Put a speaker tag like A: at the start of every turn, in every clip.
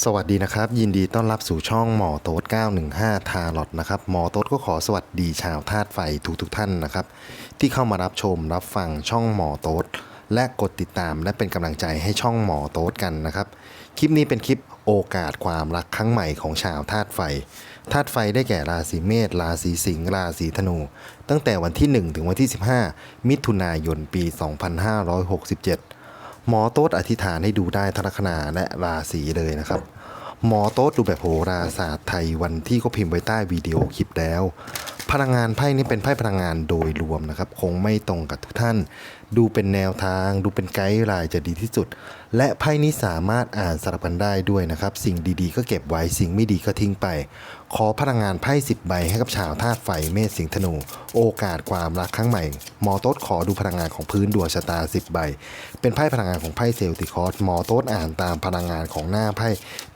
A: สวัสดีนะครับ ยินดีต้อนรับสู่ช่องหมอโต๊ด915 ทาร์ลอตนะครับหมอโต๊ดก็ขอสวัสดีชาวธาตุไฟทุกทุกๆท่านนะครับ ที่เข้ามารับชมรับฟังช่องหมอโต๊ดและกดติดตามและเป็นกำลังใจให้ช่องหมอโต๊ดกันนะครับ คลิปนี้เป็นคลิปโอกาสความรักครั้งใหม่ของชาวธาตุไฟธาตุไฟได้แก่ราศีเมษราศีสิงห์ราศีธนู ตั้งแต่วันที่ 1 ถึงวันที่ 15 มิถุนายนปี 2567 หมอโต๊ดอธิษฐานให้ดูได้ทั้งลัคนาและราศีเลยนะครับ หมอโต๊ดดูแบบโหราศาสตร์ไทยวันที่ก็พิมพ์ไว้ใต้วิดีโอคลิปแล้ว พลังงานไพ่นี้เป็นไพ่พลังงานโดยรวมนะครับ คงไม่ตรงกับทุกท่าน ดูเป็นแนวทาง ดูเป็นไกด์ไลน์จะดีที่สุด และไพ่นี้สามารถอ่านสลับกันได้ด้วยนะครับ สิ่งดีๆ ก็เก็บไว้สิ่งไม่ดีก็ทิ้งไป ขอพลังงานไพ่10ใบให้กับชาวธาตุไฟเมษสิงห์ธนู โอกาสความรักครั้งใหม่ หมอโต๊ดขอดูพลังงานของพื้นดวงชะตา10ใบ เป็นไพ่พลังงานของไพ่เซลติคอสหมอโต๊ดอ่านตามพลังงานของหน้าไพ่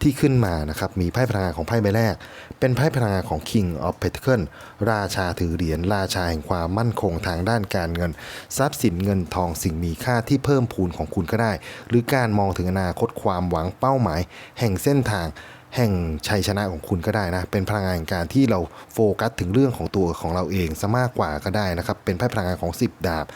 A: ที่ขึ้นมานะครับมีไพ่พลังงานของไพ่ใบแรก เป็นไพ่พลังงานของ King of Pentacle ราชาถือเหรียญราชาแห่งความมั่นคงทางด้านการเงิน ทรัพย์สินเงินทองสิ่งมีค่าที่เพิ่มพูนของคุณก็ได้ หรือการมองถึงอนาคตความหวังเป้าหมาย แห่งเส้นทาง แห่งชัยชนะของคุณก็ได้นะ เป็นพลังงานการที่เราโฟกัสถึงเรื่องของตัวของเราเองซะมากกว่าก็ได้นะครับ เป็นไพ่พลังงานของ 10 ดาบ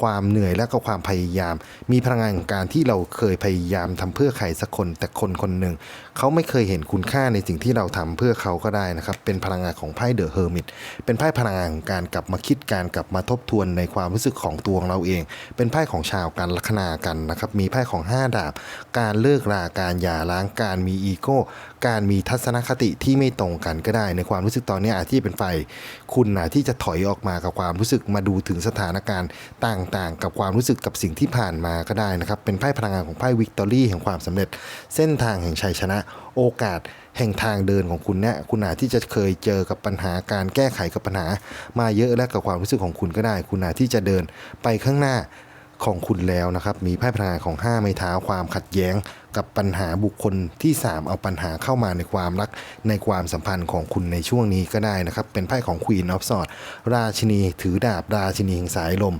A: ความเหนื่อยและก็ความพยายาม มีพลังงานของการที่เราเคยพยายามทำเพื่อใครสักคน แต่คนคนหนึ่งเขาไม่เคยเห็นคุณค่าในสิ่งที่เราทำเพื่อเขาก็ได้นะครับ เป็นพลังงานของไพ่เดอะเฮอร์มิต เป็นไพ่พลังงานของการกลับมาคิดการกลับมาทบทวนในความรู้สึกของตัวของเราเอง เป็นไพ่ของชาวการลัคนากันนะครับ มีไพ่ของ 5 ดาบ การเลิกราการหย่าร้างการมีอีโก้การมีทัศนคติที่ไม่ตรงกันก็ได้ ในความรู้สึกตอนนี้อาจที่เป็นไฟคุณนะที่จะถอยออกมากับความรู้สึกมาดูถึงสถานการณ์ต่างๆ กับความรู้สึกกับสิ่งที่ผ่านมาก็ได้นะครับ เป็นไพ่พลังงานของไพ่วิกตอรี่แห่งความสำเร็จ เส้นทางแห่งชัยชนะ โอกาสแห่งทางเดินของคุณเนี่ยคุณอาจที่จะเคยเจอกับปัญหาการแก้ไขกับปัญหา มาเยอะและกับความรู้สึกของคุณก็ได้ คุณอาจที่จะเดินไปข้างหน้าของคุณแล้วนะครับ มีไพ่พลังงานของ 5 ไม้เท้าความขัดแย้งกับปัญหาบุคคลที่ 3 เอาปัญหาเข้ามาในความรักในความสัมพันธ์ของคุณในช่วงนี้ก็ได้นะครับ เป็นไพ่ของ Queen of Swords ราชินีถือดาบราชินีแห่งสายลม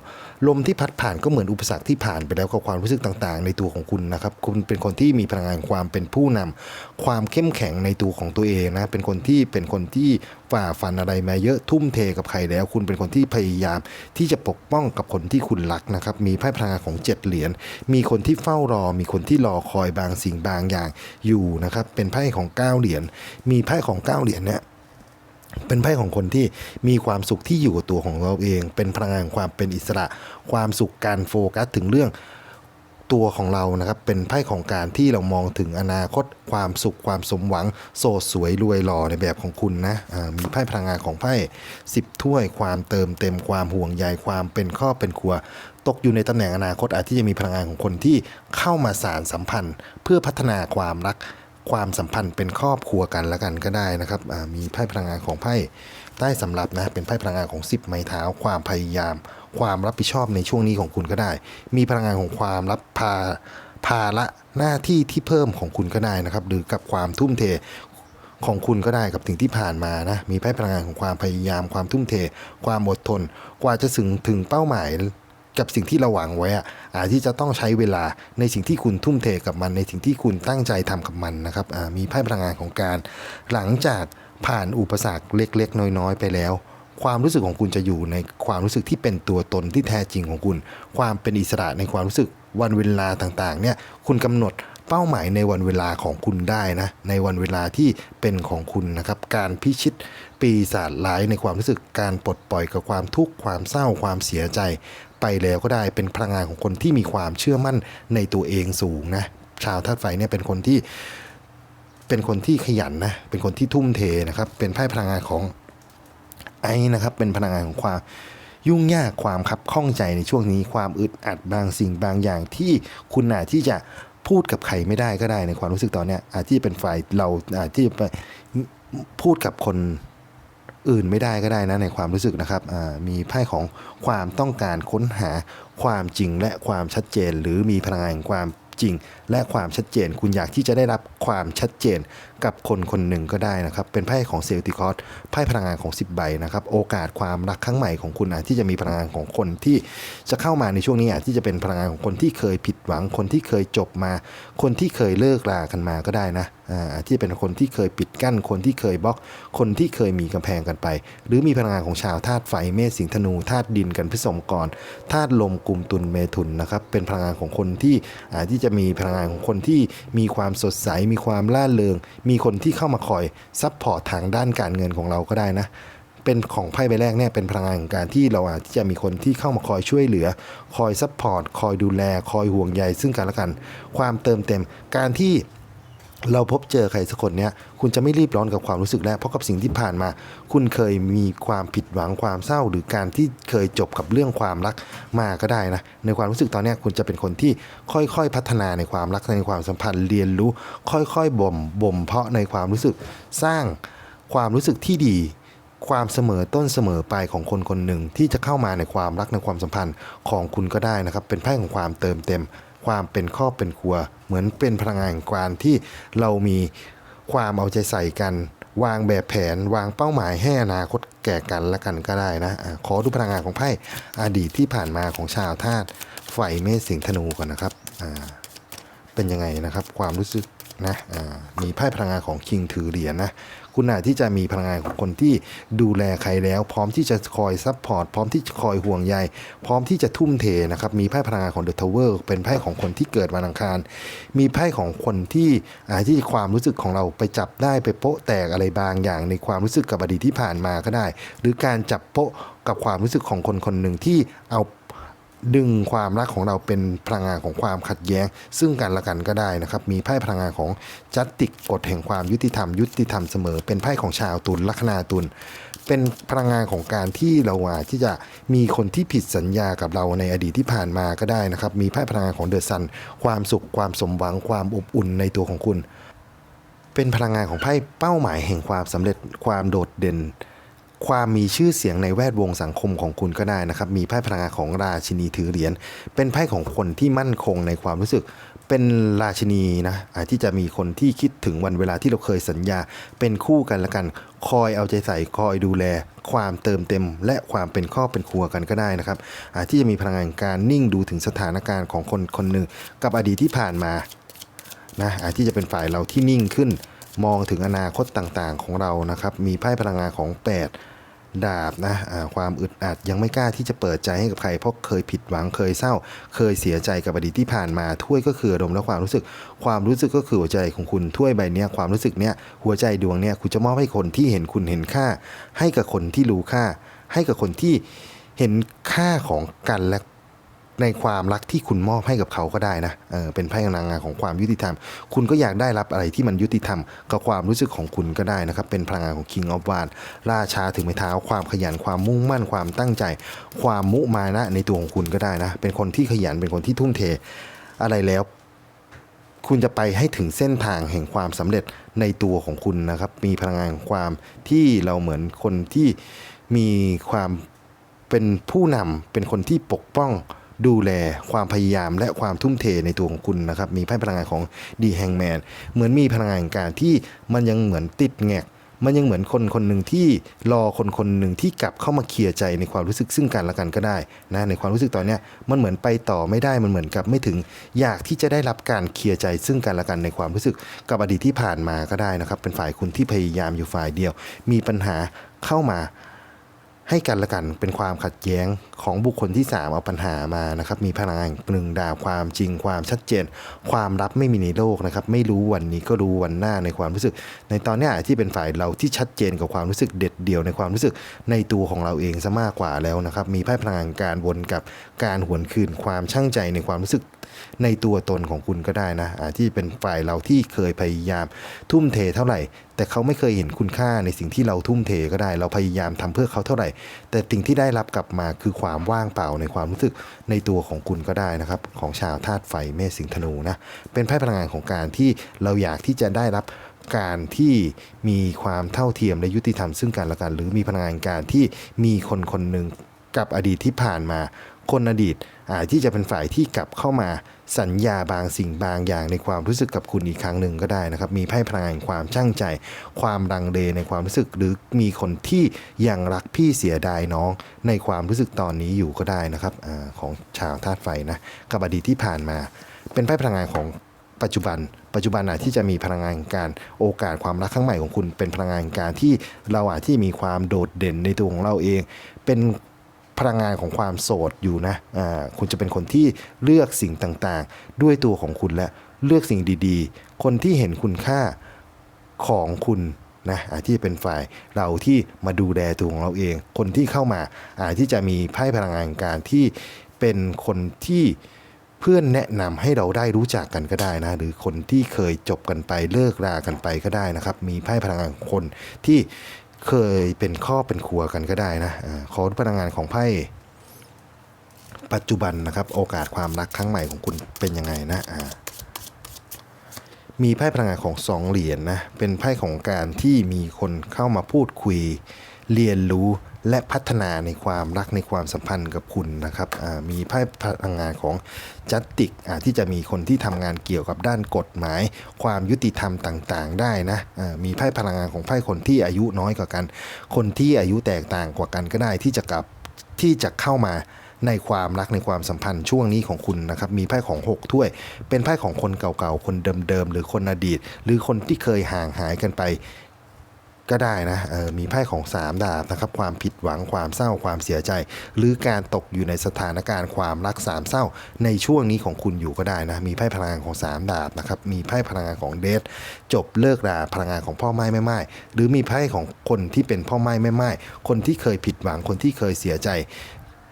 A: ลมที่พัดผ่านก็เหมือนอุปสรรคที่ผ่านไปแล้วกับความรู้สึกต่างๆ ในตัวของคุณนะครับ คุณเป็นคนที่มีพลังงานความเป็นผู้นำความเข้มแข็งในตัวของตัวเองนะเป็นคนที่เป็นคนที่ฝ่าฟันอะไรมาเยอะทุ่มเทกับใครแล้ว คุณเป็นคนที่พยายามที่จะปกป้องกับคนที่คุณรักนะครับมีไพ่พลังงานของเจ็ดเหรียญมีคนที่เฝ้ารอ มีคนที่รอคอยบางสิ่งบางอย่างอยู่นะครับ เป็นไพ่ของเก้าเหรียญ มีไพ่ของเก้าเหรียญเนี่ยเป็นไพ่ของคนที่มีความสุขที่อยู่กับตัวของเราเอง เป็นพลังงานความเป็นอิสระ ความสุขการโฟกัสถึงเรื่องตัวของเรานะครับ เป็นไพ่ของการที่เรามองถึงอนาคต ความสุขความสมหวัง โสดสวยรวยหล่อในแบบของคุณนะอ่ามีไพ่พลังงานของไพ่สิบถ้วย ความเติมเต็มความห่วงใยความเป็นครอบเป็นครัว ตกอยู่ในตำแหน่งอนาคตอาจที่จะมีพลังงานของคนที่เข้ามาสารสัมพันธ์ เพื่อพัฒนาความรักความสัมพันธ์เป็นครอบครัวกันละกันก็ได้นะครับมีไพ่พลังงานของไพ่ใต้สำรับนะเป็นไพ่พลังงานของ 10 ไม้เท้า ความพยายาม ความรับผิดชอบในช่วงนี้ของคุณก็ได้ มีพลังงานของความรับภาภาระหน้าที่ที่เพิ่มของคุณก็ได้นะครับ หรือกับความทุ่มเทของคุณก็ได้กับสิ่งที่ผ่านมานะมีไพ่พลังงานของความพยายาม ความทุ่มเท ความอดทน กว่าจะถึงถึงเป้าหมาย กับสิ่งที่เราหวังไว้อะอาจที่จะต้องใช้เวลาในสิ่งที่คุณทุ่มเทกับมัน ในสิ่งที่คุณตั้งใจทำกับมันนะครับมีไพ่พลังงานของการ หลังจากผ่านอุปสรรคเล็ก ๆ น้อย ๆ ไปแล้วความรู้สึกของคุณจะอยู่ในความรู้สึกที่เป็นตัวตนที่แท้จริงของคุณ ความเป็นอิสระในความรู้สึกวันเวลาต่างๆ เนี่ย คุณกำหนดเป้าหมายในวันเวลาของคุณได้นะ ในวันเวลาที่เป็นของคุณนะครับ การพิชิตปีศาจร้ายในความรู้สึกการปลดปล่อยกับความทุกข์ความเศร้าความเสียใจ ไปแล้วก็ได้เป็นพลังงานของคนที่มีความเชื่อมั่นในตัวเองสูงนะชาวธาตุไฟเนี่ยเป็นคนที่เป็นคนที่ขยันนะเป็นคนที่ทุ่มเทนะครับเป็นไพ่พลังงานของไอ้นะครับเป็นพลังงานของความยุ่งยากความคับข้องใจในช่วงนี้ความอึดอัดบางสิ่งบางอย่างที่คุณอาจที่จะพูดกับใครไม่ได้ก็ได้ในความรู้สึกตอนเนี้ยอาจที่จะเป็นฝ่ายเราอาจที่จะไปพูดกับคน อื่นไม่ได้ก็ได้นะในความรู้สึกนะครับมีไพ่ของความต้องการค้นหาความจริงและความชัดเจน หรือมีพลังงานความจริง และความชัดเจน คุณอยากที่จะได้รับความชัดเจนกับคนคนหนึ่งก็ได้นะครับ เป็นไพ่ของเซลติคอสไพ่พลังงานของ 10 ใบนะครับ โอกาสความรักครั้งใหม่ของคุณอาจที่จะมีพลังงานของคนที่จะเข้ามาในช่วงนี้อาจที่จะเป็นพลังงานของคนที่เคยผิดหวัง คนที่เคยจบมา คนที่เคยเลิกรากันมาก็ได้นะอ่าที่เป็นคนที่เคยปิดกั้น คนที่เคยบล็อก คนที่เคยมีกำแพงกันไป หรือมีพลังงานของชาวธาตุไฟเมษสิงธนูธาตุดินกันพิสมกรธาตุลมกลุ่มตุลเมถุนนะครับ เป็นพลังงานของคนที่อ่าที่จะมีพลังานของคนที่มีความสดใส มีความล่าเริง มีคนที่เข้ามาคอยซัพพอร์ตทางด้านการเงินของเราก็ได้นะเป็นของไพ่ใบแรกเนี่ยเป็นพลังงานของการที่เราอาจจะมีคนที่เข้ามาคอยช่วยเหลือ คอยซัพพอร์ต คอยดูแล คอยห่วงใยซึ่งกันและกัน ความเติมเต็ม การที่ เราพบเจอใครสักคนเนี่ยคุณจะไม่รีบร้อนกับความรู้สึกแล้วเพราะกับสิ่งที่ผ่านมา คุณเคยมีความผิดหวังความเศร้า หรือการที่เคยจบกับเรื่องความรักมาก็ได้นะในความรู้สึกตอนนี้คุณจะเป็นคนที่ค่อยๆพัฒนาในความรักในความสัมพันธ์เรียนรู้ ค่อยๆบ่มบ่มเพาะในความรู้สึกสร้างความรู้สึกที่ดีความเสมอต้นเสมอปลายของคนคนหนึ่งที่จะเข้ามาในความรักในความสัมพันธ์ของคุณก็ได้นะครับเป็นไพ่ของความเติมเต็ม ความเป็นครอบเป็นครัว เหมือนเป็นพลังงานแห่งการที่เรามีความเอาใจใส่กัน วางแบบแผนวางเป้าหมายให้อนาคตแก่กันและกันก็ได้นะอะขอดูพลังงานของไพ่อดีตที่ผ่านมาของชาวธาตุไฟเมษสิงธนูก่อนนะครับเป็นยังไงนะครับ ความรู้สึกนะมีไพ่พลังงานของคิงถือเหรียญนะ คุณอาจที่จะมีพลังงานของคนที่ดูแลใครแล้ว พร้อมที่จะคอยซัพพอร์ตพร้อมที่จะคอยห่วงใยพร้อมที่จะทุ่มเทนะครับมีไพ่พลังงานของเดอะทาวเวอร์เป็นไพ่ของคนที่เกิดวันอังคาร มีไพ่ของคนที่อาจที่ความรู้สึกของเราไปจับได้ไปโป๊ะแตกอะไรบางอย่างในความรู้สึกกับอดีตที่ผ่านมาก็ได้ หรือการจับโป๊ะกับความรู้สึกของคนคนหนึ่งที่เอา ดึงความรักของเราเป็นพลังงานของความขัดแย้ง ซึ่งกันและกันก็ได้นะครับ มีไพ่พลังงานของจัตติกกฎแห่งความยุติธรรมยุติธรรมเสมอ เป็นไพ่ของชาวตุลลัคนาตุลเป็นพลังงานของการที่เราอาจที่จะมีคนที่ผิดสัญญากับเราในอดีตที่ผ่านมาก็ได้นะครับ มีไพ่พลังงานของเดอะซัน ความสุขความสมหวังความอบอุ่นในตัวของคุณ เป็นพลังงานของไพ่เป้าหมายแห่งความสำเร็จความโดดเด่น ความมีชื่อเสียงในแวดวงสังคมของคุณก็ได้นะครับ มีไพ่พลังงานของราชินีถือเหรียญ เป็นไพ่ของคนที่มั่นคงในความรู้สึก เป็นราชินีนะที่จะมีคนที่คิดถึงวันเวลาที่เราเคยสัญญา เป็นคู่กันละกัน คอยเอาใจใส่ คอยดูแล ความเติมเต็ม และความเป็นครอบเป็นครัวกันก็ได้นะครับที่จะมีพลังงานการนิ่งดูถึงสถานการณ์ของคนคนหนึ่งกับอดีตที่ผ่านมานะที่จะเป็นฝ่ายเราที่นิ่งขึ้น มองถึงอนาคตต่างๆของเรานะครับ มีไพ่พลังงานของ 8 ดาบนะอ่าความอึดอัดยังไม่กล้าที่จะเปิดใจให้กับใคร เพราะเคยผิดหวังเคยเศร้า เคยเสียใจกับอดีตที่ผ่านมาถ้วยก็คืออารมณ์และความรู้สึก ความรู้สึกก็คือหัวใจของคุณถ้วยใบนี้ความรู้สึกเนี้ยหัวใจดวงเนี้ยคุณจะมอบให้คนที่เห็นคุณเห็นค่า ให้กับคนที่รู้ค่า ให้กับคนที่เห็นค่าของกันและ ในความรักที่คุณมอบให้กับเขาก็ได้นะเออเป็นไพ่พลังงานของความยุติธรรม คุณก็อยากได้รับอะไรที่มันยุติธรรมกับความรู้สึกของคุณก็ได้นะครับ เป็นพลังงานของ King of w a n d ราชาถึงไม้เท้า ความขยันความมุ่งมั่นความตั้งใจ ความมุมานะในตัวของคุณก็ได้นะ เป็นคนที่ขยันเป็นคนที่ทุ่มเทอะไรแล้วคุณจะไปให้ถึงเส้นทางแห่งความสำเร็จในตัวของคุณนะครับ มีพลังงานของความที่เราเหมือนคนที่มีความเป็นผู้นำเป็นคนที่ปกป้อง ดูแลความพยายามและความทุ่มเทในตัวของคุณนะครับ มีไพ่พลังงานของดีแฮงแมนเหมือนมีพลังงานการที่มันยังเหมือนติดแงกมันยังเหมือนคนคนหนึ่งที่รอคนคนหนึ่งที่กลับเข้ามาเคลียร์ใจในความรู้สึกซึ่งกันและกันก็ได้นะในความรู้สึกตอนเนี้ยมันเหมือนไปต่อไม่ได้มันเหมือนกับไม่ถึง อยากที่จะได้รับการเคลียร์ใจซึ่งกันและกันในความรู้สึกกับอดีตที่ผ่านมาก็ได้นะครับ เป็นฝ่ายคุณที่พยายามอยู่ฝ่ายเดียว มีปัญหาเข้ามา ให้กันและกันเป็นความขัดแย้งของบุคคลที่ 3 เอาปัญหามานะครับมีพลังงานหนึ่งดาวความจริงความชัดเจน ความลับไม่มีในโลกนะครับไม่รู้วันนี้ก็รู้วันหน้าในความรู้สึก ในตอนนี้ที่เป็นฝ่ายเราที่ชัดเจนกับความรู้สึกเด็ดเดี่ยวในความรู้สึกในตัวของเราเองซะมากกว่าแล้วนะครับมีไพ่พลังงานการวนกับการหวนคืนความช่างใจในความรู้สึกในตัวตนของคุณก็ได้นะอาที่เป็นฝ่ายเราที่เคยพยายามทุ่มเทเท่าไหร่ แต่เขาไม่เคยเห็นคุณค่าในสิ่งที่เราทุ่มเทก็ได้ เราพยายามทำเพื่อเขาเท่าไหร่แต่สิ่งที่ได้รับกลับมาคือความว่างเปล่าในความรู้สึกในตัวของคุณก็ได้นะครับ ของชาวธาตุไฟเมษสิงห์ธนูนะเป็นไพ่พลังงานของการที่เราอยากที่จะได้รับการที่มีความเท่าเทียมและยุติธรรมซึ่งกันและกัน หรือมีพลังงานการที่มีคนคนหนึ่งกับอดีตที่ผ่านมาคนอดีต อาจที่จะเป็นฝ่ายที่กลับเข้ามาสัญญาบางสิ่งบางอย่างในความรู้สึกกับคุณอีกครั้งหนึ่งก็ได้นะครับ มีไพ่พลังงานความช่างใจ ความรังเลในความรู้สึกหรือมีคนที่ยังรักพี่เสียดายน้อง ในความรู้สึกตอนนี้อยู่ก็ได้นะครับอของชาวธาตุไฟนะกับอดีตที่ผ่านมา เป็นไพ่พลังงานของปัจจุบัน ปัจจุบันอาจที่จะมีพลังงานการโอกาสความรักครั้งใหม่ของคุณ เป็นพลังงานการที่เราอาจที่มีความโดดเด่นในตัวของเราเอง เป็น พลังงานของความโสดอยู่นะอ่าคุณจะเป็นคนที่เลือกสิ่งต่างๆ ด้วยตัวของคุณและเลือกสิ่งดีๆ คนที่เห็นคุณค่าของคุณนะอาจที่จะเป็นฝ่ายเราที่มาดูแลตัวของเราเอง คนที่เข้ามาอาจที่จะมีไพ่พลังงานการที่เป็นคนที่เพื่อนแนะนำให้เราได้รู้จักกันก็ได้นะ หรือคนที่เคยจบกันไปเลิกรากันไปก็ได้นะครับ มีไพ่พลังงานคนที่ เคยเป็นครอบเป็นครัวกันก็ได้นะอขอพลังงานของไพ่ปัจจุบันนะครับ โอกาสความรักครั้งใหม่ของคุณเป็นยังไงนะอ่ามีไพ่พลังงานของสองเหรียญนนะเป็นไพ่ของการที่มีคนเข้ามาพูดคุย เรียนรู้และพัฒนาในความรักในความสัมพันธ์กับคุณนะครับมีไพ่พลังงานของจัตติกที่จะมีคนที่ทำงานเกี่ยวกับด้านกฎหมาย ความยุติธรรมต่างๆ ได้นะมีไพ่พลังงานของไพ่คนที่อายุน้อยกว่ากัน คนที่อายุแตกต่างกว่ากันก็ได้ที่จะกลับที่จะเข้ามาในความรักในความสัมพันธ์ช่วงนี้ของคุณนะครับมีไพ่ของ 6 ถ้วย เป็นไพ่ของคนเก่าๆ คนเดิมๆ หรือคนอดีต หรือคนที่เคยห่างหายกันไป ก็ได้นะออมีไพ่ของ 3 ดาบนะครับความผิดหวังความเศร้าความเสียใจ หรือการตกอยู่ในสถานการณ์ความรักสามเศร้า ในช่วงนี้ของคุณอยู่ก็ได้นะมีไพ่พลังงานของ 3 ดาบนะครับมีไพ่พลังงานของเดทจบเลิกราพลังงานของพ่อไม้แม่ไม้หรือมีไพ่ของคนที่เป็นพ่อไม้แม่ไม้คนที่เคยผิดหวังคนที่เคยเสียใจ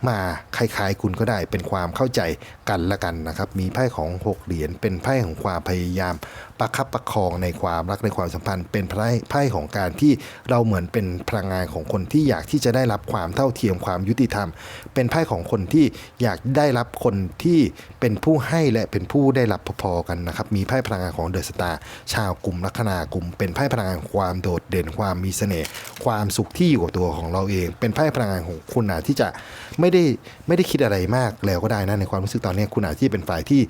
A: มาคล้ายๆคุณก็ได้เป็นความเข้าใจกันละกันนะครับ มีไพ่ของ 6 เหรียญเป็นไพ่ของความพยายามประคับประคองในความรักในความสัมพันธ์ เป็นไพ่ไพ่ของการที่เราเหมือนเป็นพลังงานของคนที่อยากที่จะได้รับความเท่าเทียมความยุติธรรม เป็นไพ่ของคนที่อยากได้รับคนที่เป็นผู้ให้และเป็นผู้ได้รับพอๆกันนะครับมีไพ่พลังงานของเดอะสตาร์ชาวกลุ่มลัคนากลุ่ม เป็นไพ่พลังงานความโดดเด่นความมีเสน่ห์ความสุขที่อยู่กับตัวของเราเอง เป็นไพ่พลังงานของคุณอาจที่จะไม่ได้ไม่ได้คิดอะไรมากแล้วก็ได้นะในความรู้สึกตอนนี้คุณอาจที่เป็นฝ่ายที่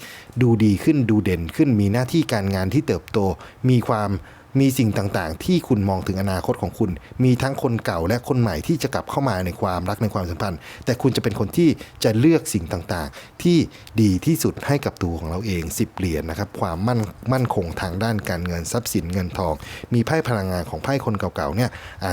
A: ดูดีขึ้นดูเด่นขึ้นมีหน้าที่การงานที่ที่เติบโต มีความมีสิ่งต่างๆ ที่คุณมองถึงอนาคตของคุณ มีทั้งคนเก่าและคนใหม่ที่จะกลับเข้ามาในความรักในความสัมพันธ์ แต่คุณจะเป็นคนที่จะเลือกสิ่งต่างๆ ที่ดีที่สุดให้กับตัวของเราเอง 10 เหรียญนะครับ ความมั่นมั่นคงทางด้านการเงินทรัพย์สินเงินทอง มีไพ่พลังงานของไพ่คนเก่าๆเนี่ย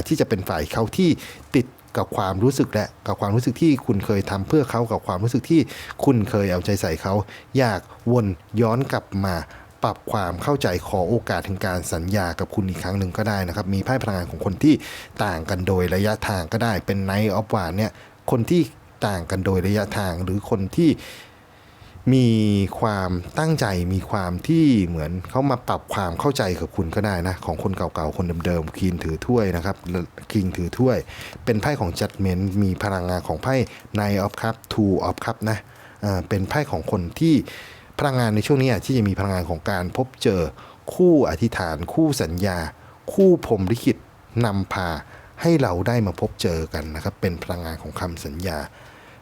A: ที่จะเป็นฝ่ายเขาที่ติดกับความรู้สึกและกับความรู้สึกที่คุณเคยทำเพื่อเขากับความรู้สึกที่คุณเคยเอาใจใส่เขา อยากวนย้อนกลับมา ปรับความเข้าใจขอโอกาสถึงการสัญญากับคุณอีกครั้งหนึ่งก็ได้นะครับ มีไพ่พลังงานของคนที่ต่างกันโดยระยะทางก็ได้ เป็นไนท์ออฟวานเนี่ย คนที่ต่างกันโดยระยะทางหรือคนที่มีความตั้งใจมีความที่เหมือนเขามาปรับความเข้าใจกับคุณก็ได้นะ ของคนเก่าๆ คนเดิมๆคีนถือถ้วยนะครับคิงถือถ้วย เป็นไพ่ของจัดเมนมีพลังงานของไพ่ไนออฟคัพทูออฟคัพนะเป็นไพ่ของคนที่ พลังงานในช่วงนี้ที่จะมีพลังงานของการพบเจอคู่อธิษฐาน คู่สัญญา คู่พรมลิขิตนำพาให้เราได้มาพบเจอกันนะครับเป็นพลังงานของคำสัญญา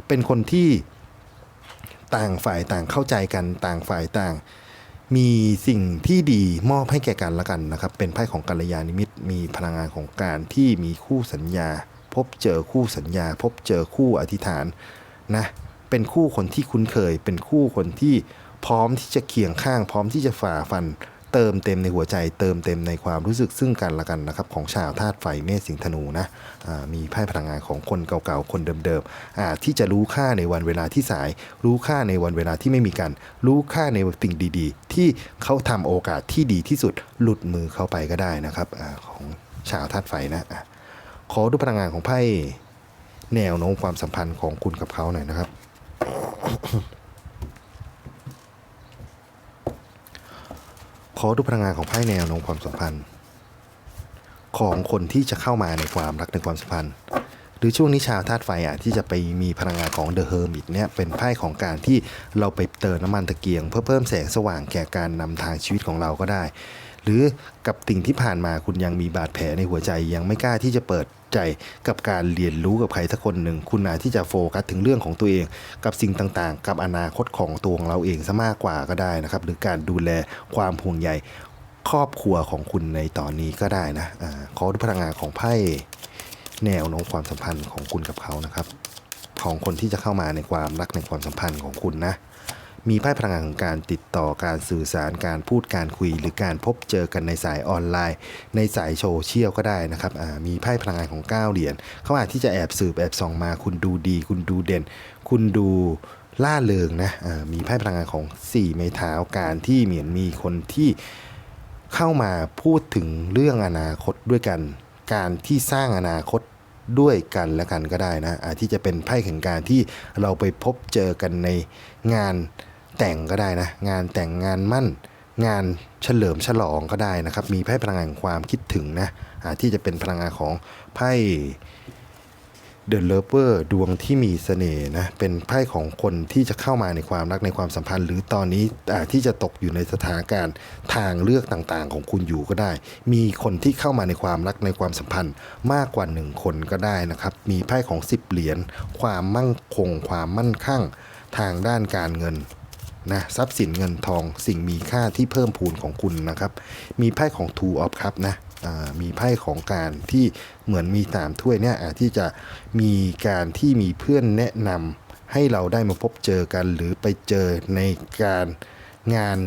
A: เป็นคนที่ต่างฝ่ายต่างเข้าใจกันต่างฝ่ายต่าง มีสิ่งที่ดีมอบให้แก่กันละกันนะครับ เป็นไพ่ของกัลยาณมิตรมีพลังงานของการที่มีคู่สัญญา พบเจอคู่สัญญา พบเจอคู่อธิษฐานนะเป็นคู่คนที่คุ้นเคย เป็นคู่คนที่ พร้อมที่จะเคียงข้าง พร้อมที่จะฝ่าฟัน เติมเต็มในหัวใจ เติมเต็มในความรู้สึกซึ่งกันและกันนะครับของชาวธาตุไฟเมษสิงห์ธนูนะมีไพ่พลังงานของคนเก่าๆคนเดิมๆที่จะรู้ค่าในวันเวลาที่สาย รู้ค่าในวันเวลาที่ไม่มีกัน รู้ค่าในสิ่งดีๆ ที่เขาทำโอกาสที่ดีที่สุดหลุดมือเข้าไปก็ได้นะครับอของชาวธาตุไฟนะอะขอดูพลังงานของไพ่แนวโน้มความสัมพันธ์ของคุณกับเขาหน่อยนะครับ ขอดูพลังงานของไพ่แนวโน้มความสัมพันธ์ ของคนที่จะเข้ามาในความรักในความสัมพันธ์ หรือช่วงนี้ชาวธาตุไฟอะที่จะไปมีพลังงานของเดอะเฮอร์มิตเนี่ยเป็นไพ่ของการที่เราไปเติมน้ำมันตะเกียง เพื่อเพิ่มแสงสว่างแก่การนำทางชีวิตของเราก็ได้ หรือกับสิ่งที่ผ่านมาคุณยังมีบาดแผลในหัวใจยังไม่กล้าที่จะเปิดใจกับการเรียนรู้กับใครสักคนหนึ่ง คุณอาจที่จะโฟกัสถึงเรื่องของตัวเอง กับสิ่งต่างๆ กับอนาคตของตัวของเราเองซะมากกว่าก็ได้นะครับ หรือการดูแลความห่วงใยครอบครัวของคุณในตอนนี้ก็ได้นะอาขอดูพลังงานของไพ่แนวโน้มความสัมพันธ์ของคุณกับเขานะครับ ของคนที่จะเข้ามาในความรักในความสัมพันธ์ของคุณนะ มีไพ่พลังงานของการติดต่อการสื่อสารการพูดการคุย หรือการพบเจอกันในสายออนไลน์ ในสายโซเชียลก็ได้นะครับมีไพ่พลังงานของ9เหรียญเขาอาจที่จะแอบสืบแอบส่องมา คุณดูดี คุณดูเด่น คุณดูล่าเริงนะอ่ามีไพ่พลังงานของ 4 ไม้เท้าการที่เหมือนมีคนที่เข้ามาพูดถึงเรื่องอนาคตด้วยกัน การที่สร้างอนาคตด้วยกันและกันก็ได้นะอาจที่จะเป็นไพ่แห่งการที่เราไปพบเจอกันในงาน แต่งก็ได้นะ งานแต่งงานมั่น งานเฉลิมฉลองก็ได้นะครับ มีไพ่พลังงานความคิดถึงนะที่จะเป็นพลังงานของไพ่เดอะเลเวอร์ดวงที่มีเสน่ห์นะเป็นไพ่ของคนที่จะเข้ามาในความรักในความสัมพันธ์ หรือตอนนี้อาจที่จะตกอยู่ในสถานการณ์ทางเลือกต่างๆ ของคุณอยู่ก็ได้ มีคนที่เข้ามาในความรักในความสัมพันธ์มากกว่าหนึ่งคนก็ได้นะครับมีไพ่ของ 10 เหรียญความมั่งคง ความมั่นคั่ง ทางด้านการเงิน นะทรัพย์สินเงินทองสิ่งมีค่าที่เพิ่มพูนของคุณนะครับ มีไพ่ของ Two of Cup นะมีไพ่ของการที่เหมือนมีตามถ้วยเนี่ยอาจที่จะมีการที่มีเพื่อนแนะนำให้เราได้มาพบเจอกันหรือไปเจอในการงาน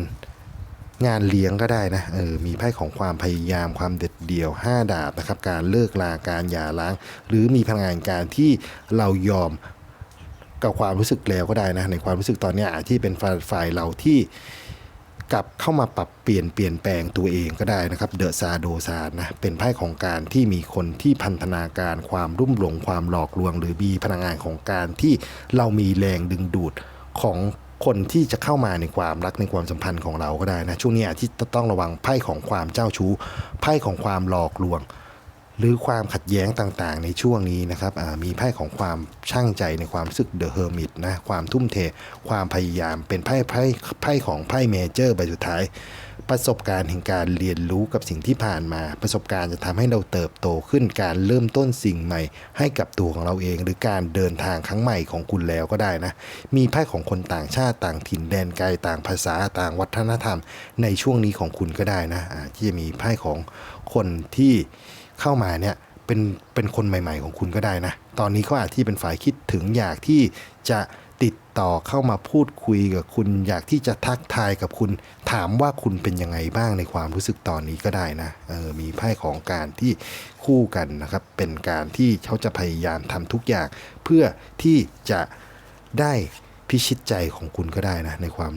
A: งานเลี้ยงก็ได้นะเออมีไพ่ของความพยายามความเด็ดเดี่ยว 5 ดาบนะครับ การเลิกลาการหย่าร้าง หรือมีพลังงานการที่เรายอม กับความรู้สึกแล้วก็ได้นะในความรู้สึกตอนนี้อาจที่เป็นฝ่ายายเราที่กลับเข้ามาปรับเปลี่ยนเปลี่ยนแปลงตัวเองก็ได้นะครับเดอะซาโดซานะเป็นไพ่ของการที่มีคนที่พันธนาการความรุ่มหลงความหลอกลวง หรือมีพลังงานของการที่เรามีแรงดึงดูดของคนที่จะเข้ามาในความรักในความสัมพันธ์ของเราก็ได้นะช่วงนี้อาจที่ต้องระวังไพ่ของความเจ้าชู้ไพ่ของความหลอกลวง หรือความขัดแย้งต่างๆ ในช่วงนี้นะครับมีไพ่ของความช่างใจในความรู้สึกเดอะเฮอร์มิตนะความทุ่มเท ความพยายามเป็นไพ่ไพ่ไพ่ของไพ่เมเจอร์ใบสุดท้าย ประสบการณ์แห่งการเรียนรู้กับสิ่งที่ผ่านมา ประสบการณ์จะทำให้เราเติบโตขึ้นการเริ่มต้นสิ่งใหม่ ให้กับตัวของเราเอง หรือการเดินทางครั้งใหม่ของคุณแล้วก็ได้นะ มีไพ่ของคนต่างชาติต่างถิ่นแดนไกลต่างภาษาต่างวัฒนธรรม ในช่วงนี้ของคุณก็ได้นะที่จะมีไพ่ของคนที่ เข้ามาเนี่ยเป็นเป็นคนใหม่ ๆ ของคุณก็ได้นะ ตอนนี้เขาอาจที่เป็นฝ่ายคิดถึงอยากที่จะติดต่อเข้ามาพูดคุยกับคุณ อยากที่จะทักทายกับคุณ ถามว่าคุณเป็นยังไงบ้างในความรู้สึกตอนนี้ก็ได้นะเออมีไพ่ของการที่คู่กันนะครับ เป็นการที่เขาจะพยายามทำทุกอย่าง เพื่อที่จะได้พิชิตใจของคุณก็ได้นะในความ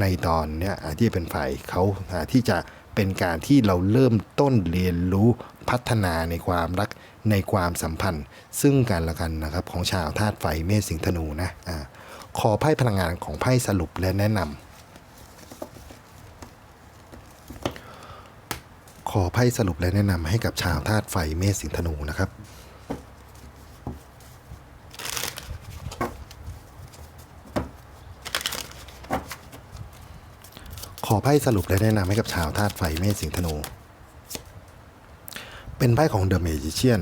A: ในตอนเนี้ยอาจที่เป็นฝ่ายเขาที่จะ เป็นการที่เราเริ่มต้นเรียนรู้พัฒนาในความรักในความสัมพันธ์ ซึ่งกันและกันนะครับของชาวธาตุไฟเมษสิงธนูนะอ่าขอไพ่พลังงานของไพ่สรุปและแนะนำขอไพ่สรุปและแนะนำให้กับชาวธาตุไฟเมษสิงธนูนะครับ ข อไพ่สรุปและแนะนำให้กับชาวธาตุไฟเมษสิงห์ธนู เป็นไพ่ของเดอะเมจิเชียน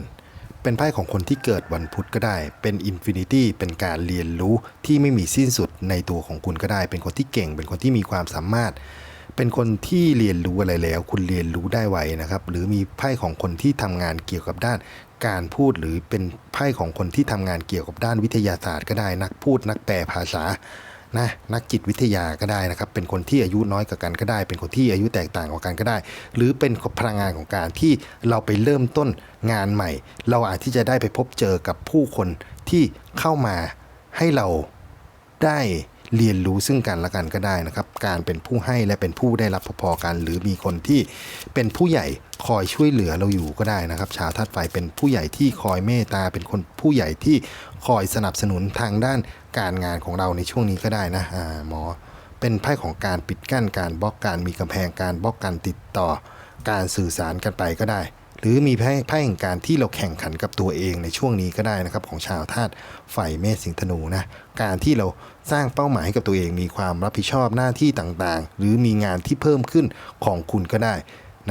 A: เป็นไพ่ของคนที่เกิดวันพุธก็ได้ เป็นอินฟินิตี้ เป็นการเรียนรู้ที่ไม่มีสิ้นสุดในตัวของคุณก็ได้ เป็นคนที่เก่ง เป็นคนที่มีความสามารถ เป็นคนที่เรียนรู้อะไรแล้ว คุณเรียนรู้ได้ไวนะครับ หรือมีไพ่ของคนที่ทำงานเกี่ยวกับด้าน การพูด หรือเป็นไพ่ของคนที่ทำงานเกี่ยวกับด้านวิทยาศาสตร์ก็ได้ นักพูด นักแปลภาษา นะนักจิตวิทยาก็ได้นะครับ เป็นคนที่อายุน้อยกว่ากันก็ได้ เป็นคนที่อายุแตกต่างกว่ากันก็ได้ หรือเป็นพลังงานของการที่เราไปเริ่มต้นงานใหม่ เราอาจที่จะได้ไปพบเจอกับผู้คนที่เข้ามาให้เราได้เรียนรู้ซึ่งกันและกันก็ได้นะครับ การเป็นผู้ให้และเป็นผู้ได้รับพอๆกัน หรือมีคนที่เป็นผู้ใหญ่คอยช่วยเหลือเราอยู่ก็ได้นะครับ ชาวธาตุไฟเป็นผู้ใหญ่ที่คอยเมตตา เป็นคนผู้ใหญ่ที่คอยสนับสนุนทางด้าน การงานของเราในช่วงนี้ก็ได้นะอ่าหมอเป็นไพ่ของการปิดกั้นการบล็อกการมีกำแพงการบล็อกการติดต่อ การสื่อสารกันไปก็ได้ หรือมีไพ่ไพ่แห่งการที่เราแข่งขันกับตัวเองในช่วงนี้ก็ได้นะครับ ของชาวธาตุไฟเมษสิงห์ธนูนะการที่เราสร้างเป้าหมายให้กับตัวเอง มีความรับผิดชอบหน้าที่ต่างๆ หรือมีงานที่เพิ่มขึ้นของคุณก็ได้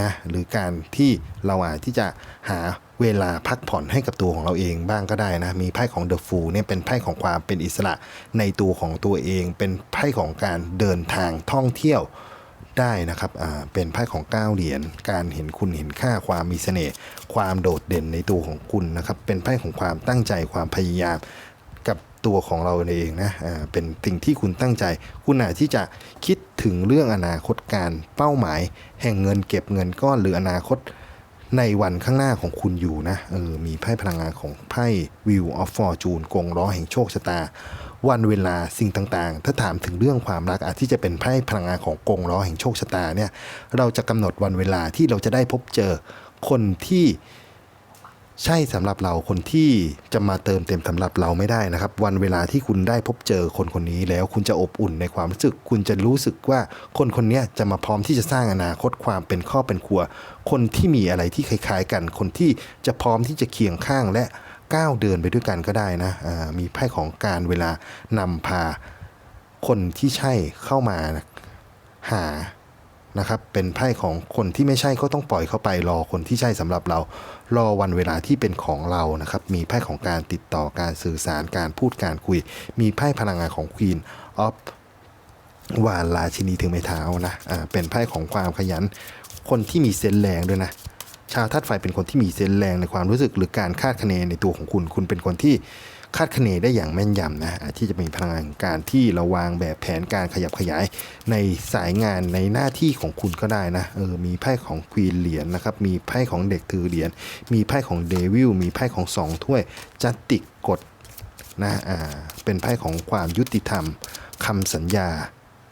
A: นะหรือการที่เราอาจที่จะหา เวลาพักผ่อนให้กับตัวของเราเองบ้างก็ได้นะ มีไพ่ของเดอะฟูเนี่ยเป็นไพ่ของความเป็นอิสระในตัวของตัวเอง เป็นไพ่ของการเดินทางท่องเที่ยวได้นะครับอ่าเป็นไพ่ของ9เหรียญ การเห็นคุณเห็นค่าความมีเสน่ห์ ความโดดเด่นในตัวของคุณนะครับ เป็นไพ่ของความตั้งใจความพยายามกับตัวของเราเองนะอ่าเป็นสิ่งที่คุณตั้งใจ คุณอาจที่จะคิดถึงเรื่องอนาคตการเป้าหมาย แห่งเงินเก็บเงินก้อนหรืออนาคต ในวันข้างหน้าของคุณอยู่นะเออมีไพ่พลังงานของไพ่ Wheel of Fortune กงล้อแห่งโชคชะตา วันเวลาสิ่งต่างๆ ถ้าถามถึงเรื่องความรักอาจที่จะเป็นไพ่พลังงานของกงล้อแห่งโชคชะตาเนี่ยเราจะกำหนดวันเวลาที่เราจะได้พบเจอคนที่ ใช่สำหรับเราคนที่จะมาเติมเต็มสำหรับเราไม่ได้นะครับ วันเวลาที่คุณได้พบเจอคนคนนี้แล้วคุณจะอบอุ่นในความรู้สึก คุณจะรู้สึกว่าคนคนนี้จะมาพร้อมที่จะสร้างอนาคตความเป็นครอบเป็นครัว คนที่มีอะไรที่คล้ายๆกัน คนที่จะพร้อมที่จะเคียงข้างและก้าวเดินไปด้วยกันก็ได้นะอ่ามีไพ่ของการเวลานำพาคนที่ใช่เข้ามาหา นะครับเป็นไพ่ของคนที่ไม่ใช่ก็ต้องปล่อยเข้าไปรอคนที่ใช่สำหรับเรา รอวันเวลาที่เป็นของเรานะครับมีไพ่ของการติดต่อการสื่อสารการพูดการคุย มีไพ่พลังงานของ Queen of วานราชินีถึงไม้เท้านะอ่าเป็นไพ่ของความขยัน คนที่มีเซนแรงด้วยนะ ชาวธาตุไฟเป็นคนที่มีเซนแรงในความรู้สึกหรือการคาดคะเนในตัวของคุณ คุณเป็นคนที่คาดคะเนได้อย่างแม่นยำนะที่จะมีพลังงานการที่เราวางแบบแผนการขยับขยายในสายงานในหน้าที่ของคุณก็ได้นะเออมีไพ่ของควีนเหรียญนะครับมีไพ่ของเด็กถือเหรียญมีไพ่ของเดวิลมีไพ่ของสองถ้วยจัตติกกฎนะอ่าเป็นไพ่ของความยุติธรรมคำสัญญา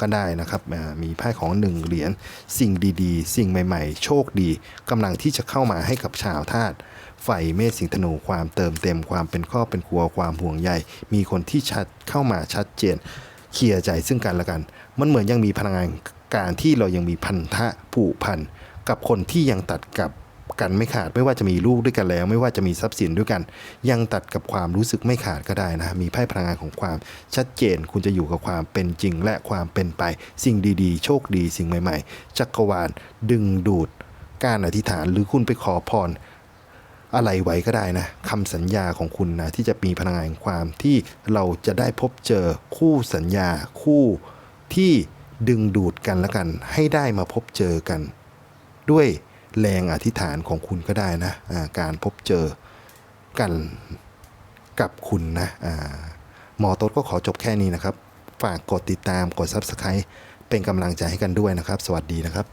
A: ก็ได้นะครับมีไพ่ของหนึ่งเหรียญสิ่งดีๆ สิ่งใหม่ๆ โชคดีกำลังที่จะเข้ามาให้กับชาวธาตุไฟเมษสิงธนูความเติมเต็มความเป็นครอบเป็นครัวความห่วงใยมีคนที่ชัดเข้ามาชัดเจนเคลียร์ใจซึ่งกันและกัน มันเหมือนยังมีพลังงานการที่เรายังมีพันธะผูกพันกับคนที่ยังตัดกับ กันไม่ขาด ไม่ว่าจะมีลูกด้วยกันแล้ว ไม่ว่าจะมีทรัพย์สินด้วยกัน ยังตัดกับความรู้สึกไม่ขาดก็ได้นะมีไพ่พลังงานของความชัดเจน คุณจะอยู่กับความเป็นจริงและความเป็นไป สิ่งดีๆ โชคดีสิ่งใหม่ ๆ จักรวาลดึงดูด การอธิษฐานหรือคุณไปขอพรอะไรไว้ก็ได้นะคำสัญญาของคุณนะที่จะมีพลังงานความที่เราจะได้พบเจอคู่สัญญาคู่ที่ดึงดูดกันและกัน ให้ได้มาพบเจอกัน ด้วย แรงอธิษฐานของคุณก็ได้นะาการพบเจอกันกับคุณนะหมอโต๊ดก็ขอจบแค่นี้นะครับ ฝากกดติดตามกด Subscribe เป็นกำลังใจให้กันด้วยนะครับ สวัสดีนะครับ